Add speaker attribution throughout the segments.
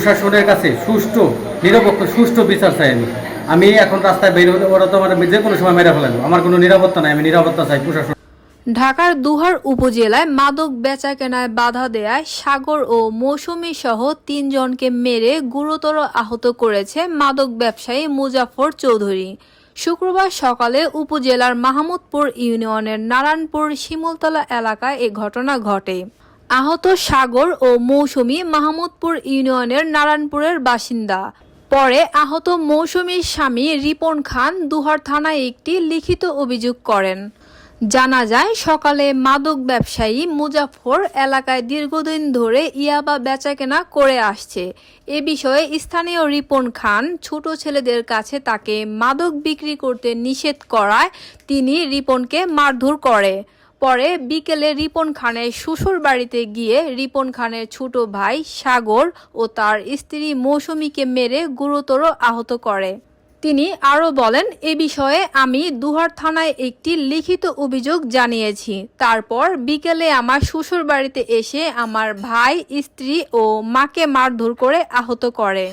Speaker 1: প্রশাসনের কাছে সুষ্ঠু, নিরপেক্ষ, সুষ্ঠু বিচার চাই আমি। আমি এখন রাস্তায় বের হলে ওরা তো আমার যে কোনো সময় মেরে ফেলাবো। আমার কোনো নিরাপত্তা নাই, আমি নিরাপত্তা চাই প্রশাসন
Speaker 2: ঢাকার দুহার উপজেলায় মাদক বেচাকেনায় বাধা দেয়ায় সাগর ও মৌসুমী সহ তিনজনকে মেরে গুরুতর আহত করেছে মাদক ব্যবসায়ী মুজাফর চৌধুরী। শুক্রবার সকালে উপজেলার মাহমুদপুর ইউনিয়নের নারায়ণপুর শিমুলতলা এলাকায় এ ঘটনা ঘটে। আহত সাগর ও মৌসুমী মাহমুদপুর ইউনিয়নের নারায়ণপুরের বাসিন্দা। পরে আহত মৌসুমীর স্বামী রিপন খান দুহার থানায় একটি লিখিত অভিযোগ করেন। জানা যায়, সকালে মাদক ব্যবসায়ী মুজাফর এলাকায় দীর্ঘদিন ধরে ইয়াবা বেচাকেনা করে আসছে। এ বিষয়ে স্থানীয় রিপন খান ছোট ছেলেদের কাছে তাকে মাদক বিক্রি করতে নিষেধ করায় তিনি রিপনকে মারধর করে। পরে বিকেলে রিপন খানের শ্বশুর বাড়িতে গিয়ে রিপন খানের ছোট ভাই সাগর ও তার স্ত্রী মৌসুমীকে মেরে গুরুতর আহত করে। তিনি আরও বলেন, এ বিষয়ে আমি দুহার থানায় একটি লিখিত অভিযোগ জানিয়েছি। তারপর বিকেলে আমার শ্বশুর বাড়িতে এসে আমার ভাই, স্ত্রী ও মাকে মারধর করে আহত করে।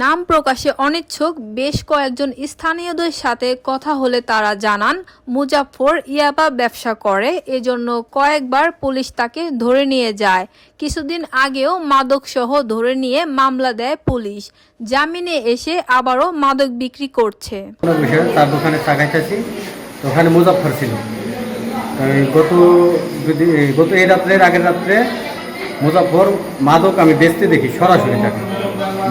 Speaker 2: নাম প্রকাশে অনিচ্ছুক বেশ কয়েকজন স্থানীয়দের সাথে কথা হলে তারা জানান মুজাফর ইয়াবা ব্যবসা করে, এজন্য কয়েকবার পুলিশ তাকে ধরে নিয়ে যায়। কিছুদিন আগেও মাদকসহ ধরে নিয়ে মামলা দেয় পুলিশ। জামিনে এসে আবারও মাদক বিক্রি করছে।
Speaker 1: তার দোকানে ওখানে মুজাফর ছিল। গত গত এই রাত্রের আগের রাত্রে মুজাফর মাদক আমি বেচতে দেখি, সরাসরি তাকে।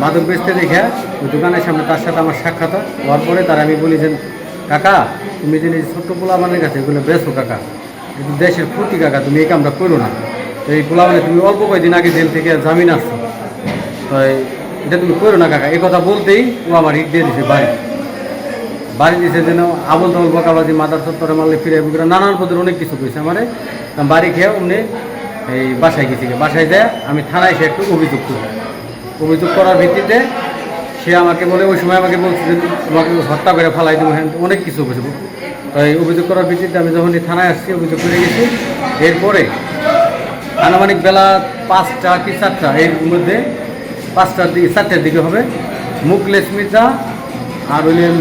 Speaker 1: মাদক বেচতে দেখে ওই দোকানের সামনে তার সাথে আমার সাক্ষাৎ। হওয়ার পরে তার আমি বলি যে, কাকা, তুমি যে ছোট্ট পোলাবানের কাছে এগুলো বেচো কাকা। কিন্তু দেশের ক্ষতি কাকা, তুমি এই কামটা করো না। তো এই পোলাবানে তুমি অল্প কয়েকদিন আগে জেল থেকে জামিন আসছো। তো এটা তুমি করো না কাকা। এই কথা বলতেই ও আমার ইট দিয়ে দিছে বাড়ি। বাড়ি দিয়েছে যেন আবল তাবল বকাবাজি, মাদার চত্বরে মারলে ফিরে বুকরা নানান পদের অনেক কিছু কইছে আমারে। বাড়ি খেয়ে উনি এই বাসায় গেছি বাসায় যায় আমি থানায় সে একটু অভিযোগ করি। অভিযোগ করার ভিত্তিতে সে আমাকে বলে, ওই সময় আমাকে বলছে যে, তোমাকে হত্যা করে ফেলাই দেবো। হ্যাঁ অনেক কিছু তো এই অভিযোগ করার ভিত্তিতে আমি যখন থানায় আসছি, অভিযোগ করে গেছি। এরপরে আনুমানিক বেলা পাঁচটা কি চারটা, এর মধ্যে পাঁচটার দিকে, চারটার দিকে হবে। মুকলেশ মির্জা আর হইলেন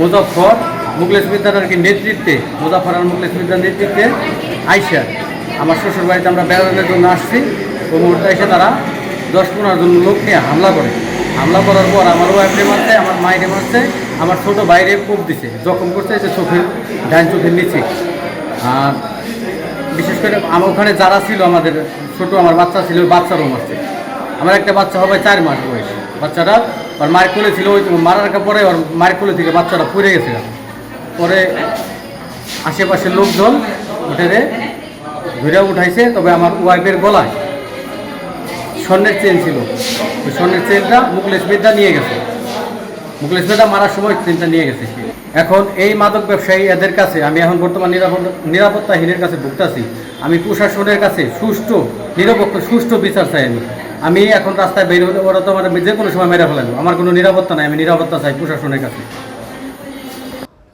Speaker 1: মুজফর মুকলেশ মির্জার আর কি নেতৃত্বে মুজাফর আর মুকলেশ মির্জার নেতৃত্বে আইসা আমার শ্বশুর বাড়িতে আমরা বেড়ানোর জন্য আসছি। ওই মুহূর্তে এসে তারা দশ পনেরো জন লোক নিয়ে হামলা করে। হামলা করার পর আমার ওয়াইফে মারছে, আমার মায়েরে মারছে, আমার ছোট বাইরে কোপ দিছে। জখম করছে যে চোখের, ডাইন চোখের নিচে। আর বিশেষ করে আমার ওখানে যারা ছিল আমাদের ছোট, আমার বাচ্চা ছিল বাচ্চারও মারছে। আমার একটা বাচ্চা হবে চার মাস বয়স। বাচ্চাটা ওর মায়ের কোলে ছিল, ওই মারার পরে ওর মায়ের কোলে থেকে বাচ্চাটা পড়ে গেছে। পরে আশেপাশের লোকজন উঠে ধরে উঠাইছে, তবে আমার ওয়াইফের গলায় স্বর্ণের চেন ছিল। ওই স্বর্ণের চেনটা মুকলেশ বিদ্যা নিয়ে গেছে। মুকলেশ বিদ্যা মারার সময় চেনটা নিয়ে গেছে। এখন এই মাদক ব্যবসায়ী এদের কাছে, আমি এখন বর্তমান নিরাপত্তা নিরাপত্তাহীনের কাছে ভুগতাছি। আমি প্রশাসনের কাছে সুষ্ঠু, নিরপেক্ষ, সুষ্ঠু বিচার চাই আমি। আমি এখন রাস্তায় বের হলে ওরা তো আমার যে কোনো সময় মেরে ফেলাবো আমার কোনো নিরাপত্তা নাই, আমি নিরাপত্তা চাই প্রশাসনের কাছে।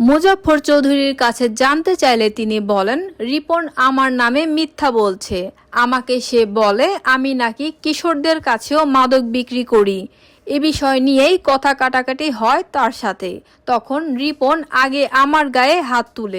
Speaker 2: মুজাফর চৌধুরীর কাছে জানতে চাইলে তিনি বলেন, রিপন আমার নামে মিথ্যা বলছে। আমাকে সে বলে, আমি নাকি কিশোরদের কাছেও মাদক বিক্রি করি। এ বিষয় নিয়েই কথা কাটাকাটি হয় তার সাথে। তখন রিপন আগে আমার গায়ে হাত তুলে।